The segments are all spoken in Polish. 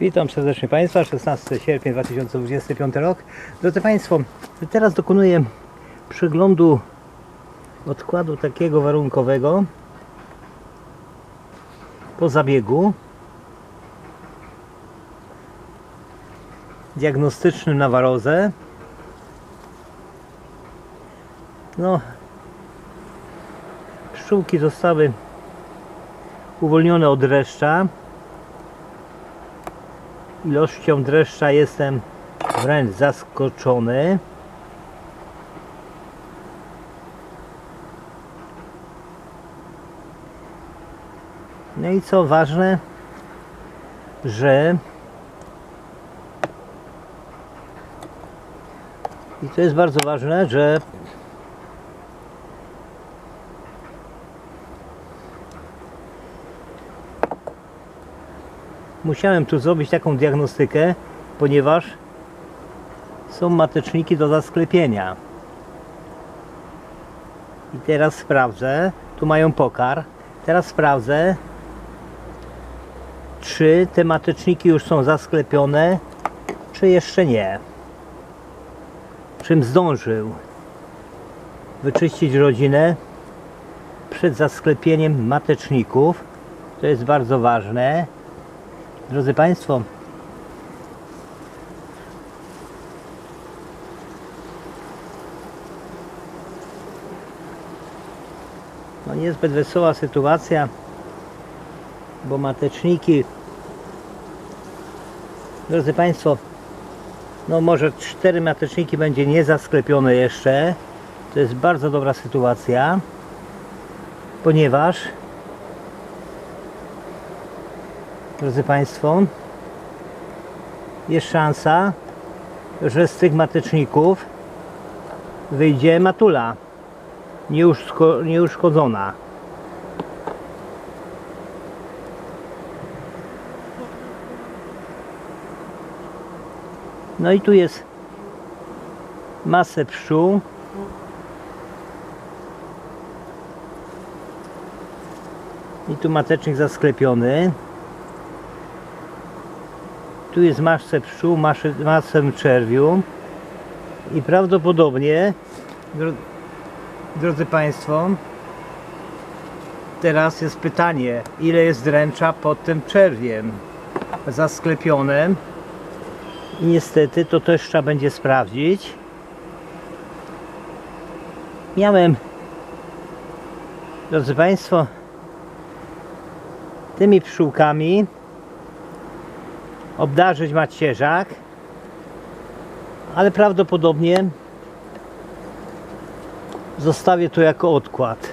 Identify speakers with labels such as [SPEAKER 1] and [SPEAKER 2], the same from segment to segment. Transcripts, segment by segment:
[SPEAKER 1] Witam serdecznie Państwa, 16 sierpnia 2025 rok. Drodzy Państwo, teraz dokonuję przeglądu odkładu takiego warunkowego po zabiegu diagnostycznym na warozę. No, pszczółki zostały uwolnione od dreszcza. Ilością dreszcza jestem wręcz zaskoczony. No i co ważne, że i to jest bardzo ważne, że musiałem tu zrobić taką diagnostykę, ponieważ są mateczniki do zasklepienia. I teraz sprawdzę, tu mają pokar. Teraz sprawdzę, czy te mateczniki już są zasklepione, czy jeszcze nie. Czym zdążył wyczyścić rodzinę przed zasklepieniem mateczników. To jest bardzo ważne. Drodzy Państwo, no niezbyt wesoła sytuacja, bo mateczniki, drodzy Państwo, no może cztery mateczniki będzie niezasklepione jeszcze. To jest bardzo dobra sytuacja, ponieważ drodzy Państwo, jest szansa, że z tych mateczników wyjdzie matula nieuszko, nieuszkodzona. No i tu jest masę pszczół. I tu matecznik zasklepiony. Tu jest masę pszczół, masę czerwiu. I prawdopodobnie, dro, drodzy Państwo, teraz jest pytanie, ile jest dręcza pod tym czerwiem zasklepionym. I niestety to też trzeba będzie sprawdzić. Miałem, drodzy Państwo, tymi pszczółkami obdarzyć macierzak, ale prawdopodobnie zostawię to jako odkład.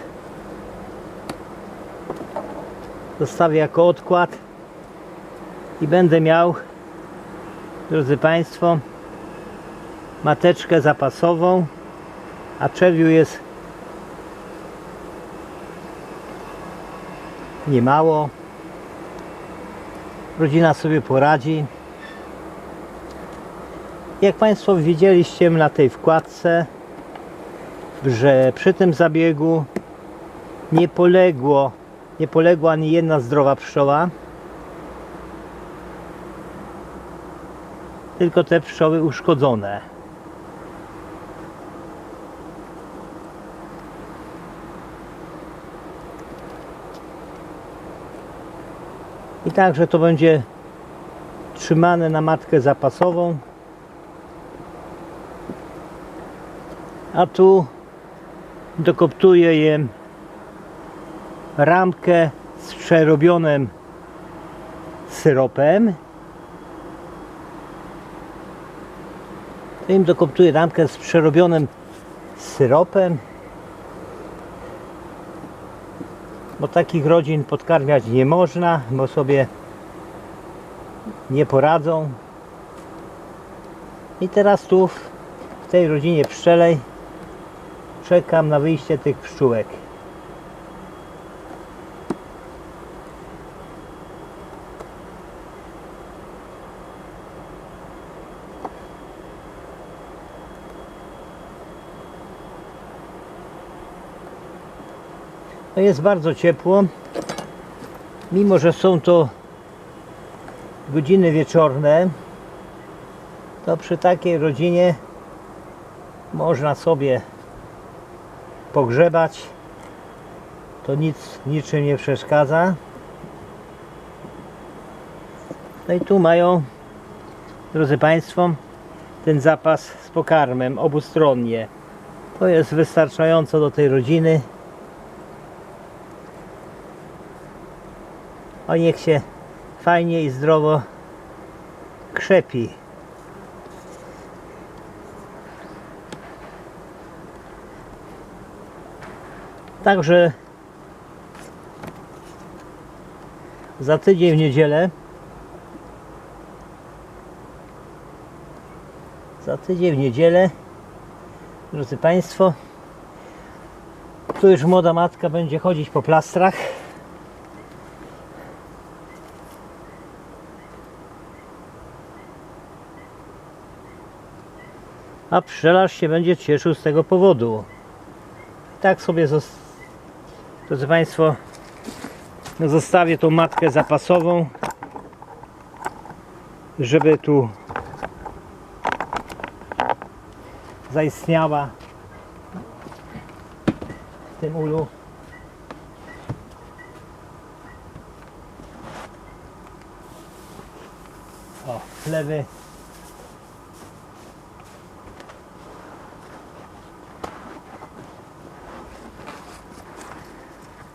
[SPEAKER 1] Zostawię jako odkład i będę miał, drodzy Państwo, mateczkę zapasową, a czerwiu jest niemało rodzina sobie poradzi. Jak Państwo widzieliście na tej wkładce, że przy tym zabiegu nie poległo, nie poległa ani jedna zdrowa pszczoła, tylko te pszczoły uszkodzone. I także to będzie trzymane na matkę zapasową. A tu dokoptuję je ramkę z przerobionym syropem. To im dokoptuję ramkę z przerobionym syropem. Bo takich rodzin podkarmiać nie można, bo sobie nie poradzą. I teraz tu w tej rodzinie pszczelej czekam na wyjście tych pszczółek. No jest bardzo ciepło. Mimo, że są to godziny wieczorne, to przy takiej rodzinie można sobie pogrzebać. To nic niczym nie przeszkadza. No i tu mają, drodzy Państwo, ten zapas z pokarmem obustronnie. To jest wystarczająco do tej rodziny. O niech się fajnie i zdrowo krzepi. Także za tydzień w niedzielę. Za tydzień w niedzielę drodzy Państwo. Tu już młoda matka będzie chodzić po plastrach a pszczelarz się będzie cieszył z tego powodu. Tak sobie drodzy Państwo zostawię tą matkę zapasową żeby tu zaistniała w tym ulu. O lewy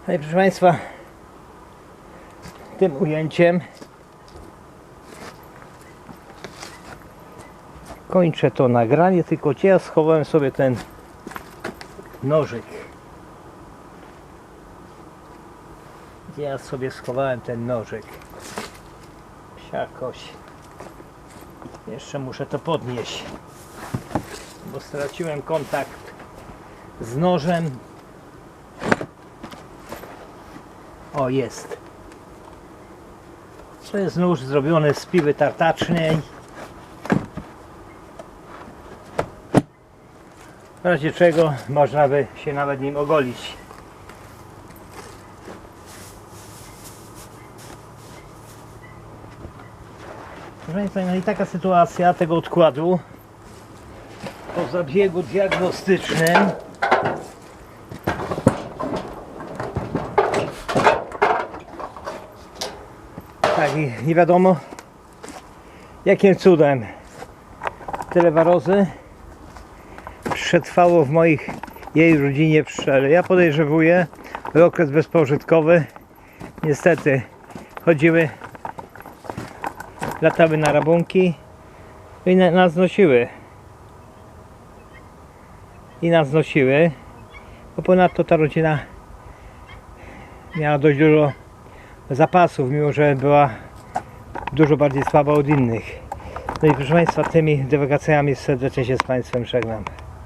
[SPEAKER 1] No i proszę Państwa, tym ujęciem kończę to nagranie, tylko ja schowałem sobie ten nożyk. Ja sobie schowałem ten nożyk? Psiakoś. Jeszcze muszę to podnieść, bo straciłem kontakt z nożem. O, jest. To jest nóż zrobiony z piły tartacznej. W razie czego można by się nawet nim ogolić. No i taka sytuacja tego odkładu po zabiegu diagnostycznym i nie wiadomo jakim cudem tyle warozy przetrwało w moich jej rodzinie pszczele. Ja podejrzewuję, okres bezpożytkowy niestety chodziły, latały na rabunki i na, nas nosiły. I nas nosiły, bo ponadto ta rodzina miała dość dużo zapasów, mimo że była dużo bardziej słaba od innych. No i proszę Państwa, tymi dywagacjami serdecznie się z Państwem żegnam.